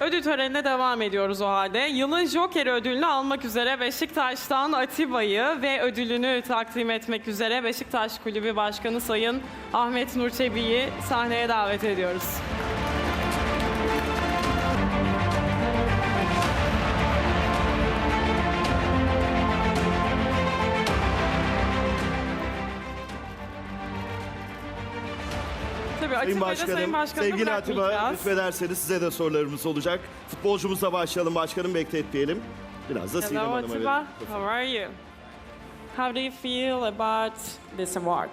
Ödül törenine devam ediyoruz o halde. Yılın Joker ödülünü almak üzere Beşiktaş'tan Atiba'yı ve ödülünü takdim etmek üzere Beşiktaş Kulübü Başkanı Sayın Ahmet Nur Çebi'yi sahneye davet ediyoruz. Tabii Sayın Başkanım, Sayın Başkan'ı sevgili Atiba bırakmayacağız. lütfederseniz size de sorularımız olacak. Futbolcumuzla başlayalım başkanım bekletmeyelim. Biraz da Sinem Hello, Hanım'a Atiba. verelim. How are you? How do you feel about this award?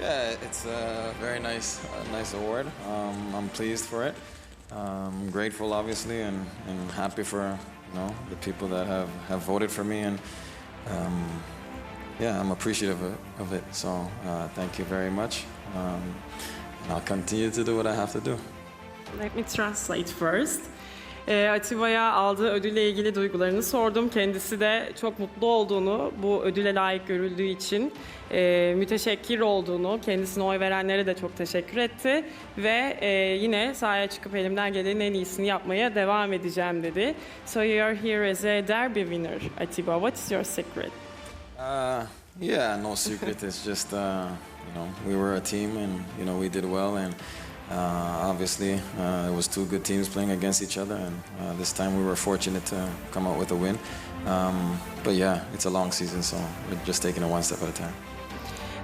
Yeah, it's a very nice, uh, nice award. Um, I'm pleased for it. Um, grateful, obviously, and, and happy for you know the people that have, have voted for me, and um, yeah, I'm appreciative of it. Of it so uh, thank you very much, um, I'll continue to do what I have to do. Let me translate first. Ee, Atiba'ya aldığı ödülle ilgili duygularını sordum. Kendisi de çok mutlu olduğunu, bu ödüle layık görüldüğü için e, müteşekkir olduğunu, kendisine oy verenlere de çok teşekkür etti. Ve e, yine sahaya çıkıp elimden gelenin en iyisini yapmaya devam edeceğim dedi. So you are here as a derby winner, Atiba. What is your secret? Uh, yeah, no secret. it's just uh, you know we were a team, and you know we did well, and uh, obviously uh, it was two good teams playing against each other, and uh, this time we were fortunate to come out with a win. Um, but yeah, it's a long season, so we're just taking it one step at a time.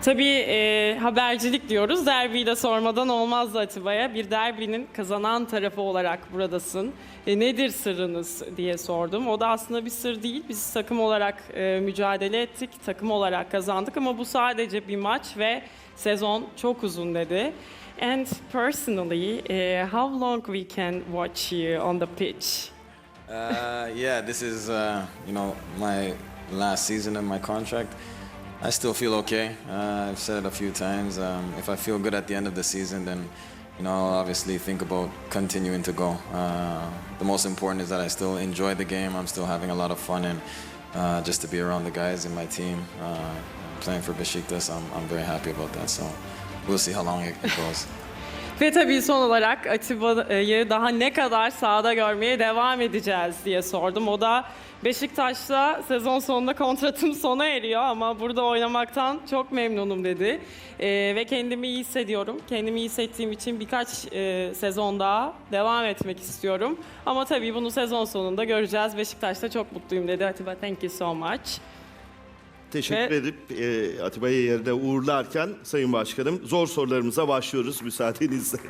Tabii e, habercilik diyoruz. Derbiyi de sormadan olmazdı Atiba'ya. Bir derbinin kazanan tarafı olarak buradasın. E, nedir sırrınız diye sordum. O da aslında bir sır değil. Biz takım olarak e, mücadele ettik. Takım olarak kazandık ama bu sadece bir maç ve sezon çok uzun dedi. And personally, eh, how long we can watch you on the pitch? Uh, yeah, this is uh, you know my last season of my contract. I still feel okay. Uh, I've said it a few times. Um, if I feel good at the end of the season, then you know I'll obviously think about continuing to go. Uh, the most important is that I still enjoy the game. I'm still having a lot of fun, and uh, just to be around the guys in my team, uh, playing for Besiktas, I'm, I'm very happy about that. So we'll see how long it, it goes. Ve tabii son olarak Atiba'yı daha ne kadar sahada görmeye devam edeceğiz diye sordum. O da Beşiktaş'ta sezon sonunda kontratım sona eriyor ama burada oynamaktan çok memnunum dedi. Ee, ve kendimi iyi hissediyorum. Kendimi iyi hissettiğim için birkaç e, sezon daha devam etmek istiyorum. Ama tabii bunu sezon sonunda göreceğiz. Beşiktaş'ta çok mutluyum dedi Atiba. Thank you so much. Teşekkür Ve- edip e, Atiba'yı yerine uğurlarken Sayın Başkanım zor sorularımıza başlıyoruz müsaadenizle.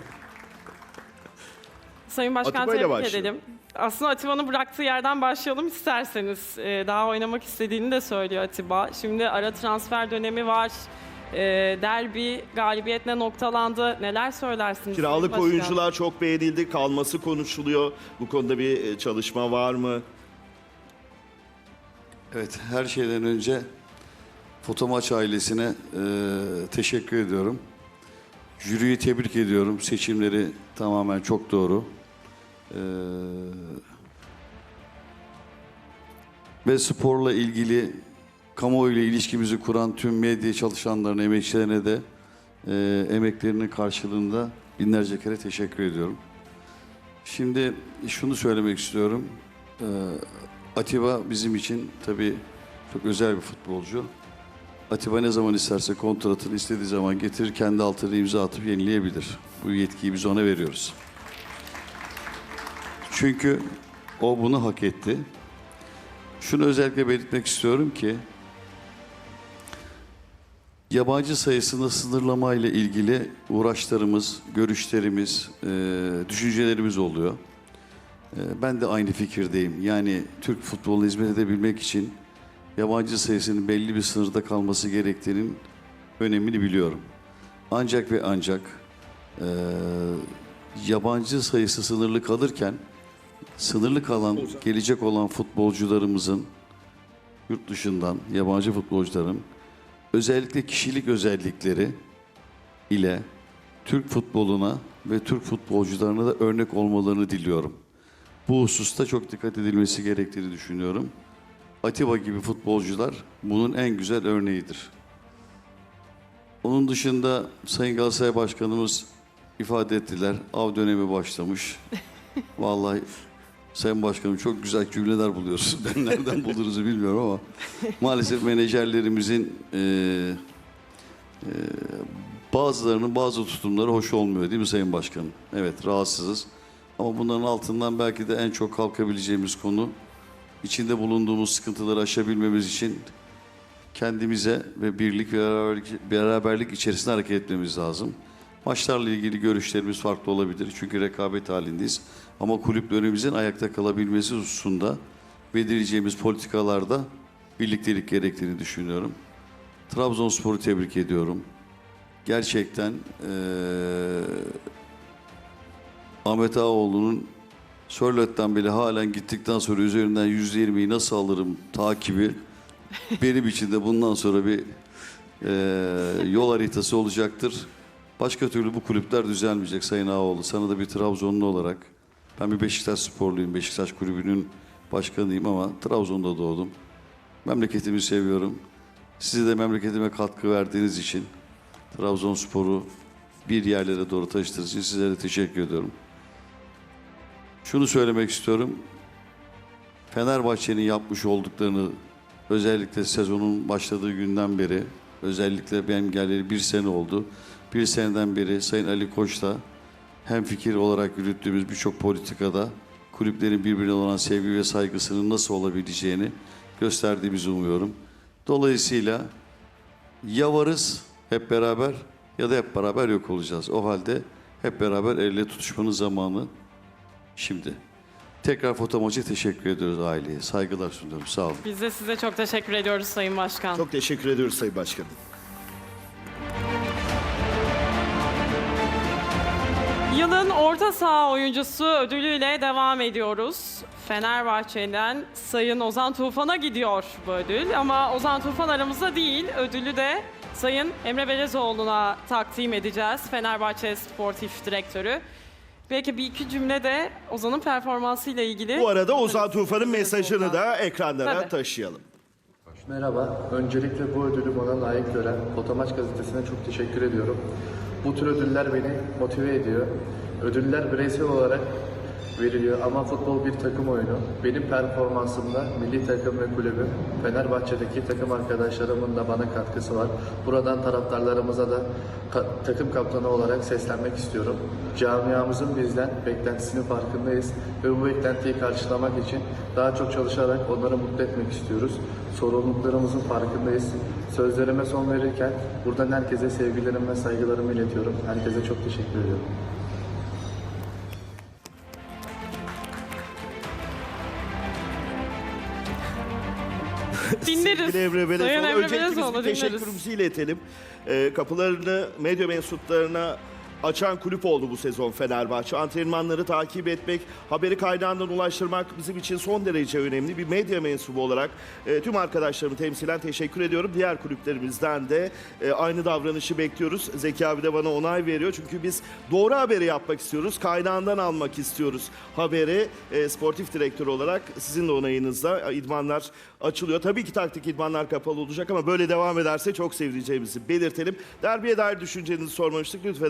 Sayın Başkan Atiba ile tebrik başlayalım. edelim. Aslında Atiba'nın bıraktığı yerden başlayalım isterseniz. Ee, daha oynamak istediğini de söylüyor Atiba. Şimdi ara transfer dönemi var. Ee, derbi galibiyetle noktalandı. Neler söylersiniz? Sayın Kiralık Başkan? oyuncular çok beğenildi, kalması konuşuluyor. Bu konuda bir e, çalışma var mı? Evet, her şeyden önce Fotomaç ailesine e, teşekkür ediyorum. Jüriyi tebrik ediyorum. Seçimleri tamamen çok doğru. E, ve sporla ilgili kamuoyuyla ilişkimizi kuran tüm medya çalışanlarına, emekçilerine de e, emeklerinin karşılığında binlerce kere teşekkür ediyorum. Şimdi şunu söylemek istiyorum. E, Atiba bizim için tabii çok özel bir futbolcu. Atiba ne zaman isterse kontratını istediği zaman getirir, kendi altına imza atıp yenileyebilir. Bu yetkiyi biz ona veriyoruz. Çünkü o bunu hak etti. Şunu özellikle belirtmek istiyorum ki yabancı sayısını sınırlama ile ilgili uğraşlarımız, görüşlerimiz, eee, düşüncelerimiz oluyor. Ee, Ben de aynı fikirdeyim. Yani Türk futboluna hizmet edebilmek için yabancı sayısının belli bir sınırda kalması gerektiğinin önemini biliyorum. Ancak ve ancak eee, yabancı sayısı sınırlı kalırken sınırlı kalan gelecek olan futbolcularımızın yurt dışından yabancı futbolcuların özellikle kişilik özellikleri ile Türk futboluna ve Türk futbolcularına da örnek olmalarını diliyorum. Bu hususta çok dikkat edilmesi gerektiğini düşünüyorum. Atiba gibi futbolcular bunun en güzel örneğidir. Onun dışında Sayın Galatasaray Başkanımız ifade ettiler. Av dönemi başlamış. Vallahi Sayın Başkanım çok güzel cümleler buluyorsunuz. Ben nereden bulduğunuzu bilmiyorum ama maalesef menajerlerimizin e, e, bazılarının bazı tutumları hoş olmuyor değil mi Sayın Başkanım? Evet rahatsızız. Ama bunların altından belki de en çok kalkabileceğimiz konu içinde bulunduğumuz sıkıntıları aşabilmemiz için kendimize ve birlik ve beraberlik, içerisinde hareket etmemiz lazım. Maçlarla ilgili görüşlerimiz farklı olabilir çünkü rekabet halindeyiz. Ama kulüplerimizin ayakta kalabilmesi hususunda belirleyeceğimiz politikalarda birliktelik gerektiğini düşünüyorum. Trabzonspor'u tebrik ediyorum. Gerçekten eee Ahmet Ağaoğlu'nun Sörlot'tan beri halen gittikten sonra üzerinden yüzde yirmiyi nasıl alırım takibi benim için de bundan sonra bir eee, yol haritası olacaktır. Başka türlü bu kulüpler düzelmeyecek Sayın Ağaoğlu. Sana da bir Trabzonlu olarak ben bir Beşiktaş sporluyum. Beşiktaş kulübünün başkanıyım ama Trabzon'da doğdum. Memleketimi seviyorum. Size de memleketime katkı verdiğiniz için Trabzonspor'u bir yerlere doğru taşıdığınız için sizlere teşekkür ediyorum. Şunu söylemek istiyorum. Fenerbahçe'nin yapmış olduklarını özellikle sezonun başladığı günden beri özellikle benim geleli bir sene oldu. Bir seneden beri Sayın Ali Koç'la hem fikir olarak yürüttüğümüz birçok politikada kulüplerin birbirine olan sevgi ve saygısının nasıl olabileceğini gösterdiğimizi umuyorum. Dolayısıyla ya varız hep beraber ya da hep beraber yok olacağız. O halde hep beraber el ele tutuşmanın zamanı şimdi. Tekrar fotomaça teşekkür ediyoruz aileye. Saygılar sunuyorum. Sağ olun. Biz de size çok teşekkür ediyoruz Sayın Başkan. Çok teşekkür ediyoruz Sayın Başkanım. Yılın orta saha oyuncusu ödülüyle devam ediyoruz. Fenerbahçe'den Sayın Ozan Tufan'a gidiyor bu ödül. Ama Ozan Tufan aramızda değil. Ödülü de Sayın Emre Belezoğlu'na takdim edeceğiz. Fenerbahçe Sportif Direktörü. Belki bir iki cümle de Ozan'ın performansıyla ilgili. Bu arada Ozan Tufan'ın mesajını da Tabii. ekranlara taşıyalım. Merhaba, öncelikle bu ödülü bana layık gören Fotomaç gazetesine çok teşekkür ediyorum. Bu tür ödüller beni motive ediyor. Ödüller bireysel olarak veriliyor ama futbol bir takım oyunu. Benim performansımda milli takım ve kulübüm, Fenerbahçe'deki takım arkadaşlarımın da bana katkısı var. Buradan taraftarlarımıza da ka- takım kaptanı olarak seslenmek istiyorum. Camiamızın bizden beklentisinin farkındayız ve bu beklentiyi karşılamak için daha çok çalışarak onları mutlu etmek istiyoruz. Sorumluluklarımızın farkındayız. Sözlerime son verirken buradan herkese sevgilerimi ve saygılarımı iletiyorum. Herkese çok teşekkür ediyorum. Dinleriz. Sevgili Emre Sayın Belezoğlu. Emre Öncelikle biz Belezoğlu bir dinleriz. teşekkürümüzü iletelim. Ee, kapılarını medya mensuplarına açan kulüp oldu bu sezon Fenerbahçe. Antrenmanları takip etmek, haberi kaynağından ulaştırmak bizim için son derece önemli. Bir medya mensubu olarak e, tüm arkadaşlarımı temsilen teşekkür ediyorum. Diğer kulüplerimizden de e, aynı davranışı bekliyoruz. Zeki abi de bana onay veriyor. Çünkü biz doğru haberi yapmak istiyoruz. Kaynağından almak istiyoruz haberi. E, sportif direktör olarak sizin de onayınızla e, idmanlar açılıyor. Tabii ki taktik idmanlar kapalı olacak ama böyle devam ederse çok sevineceğimizi belirtelim. Derbiye dair düşüncenizi sormamıştık. Lütfen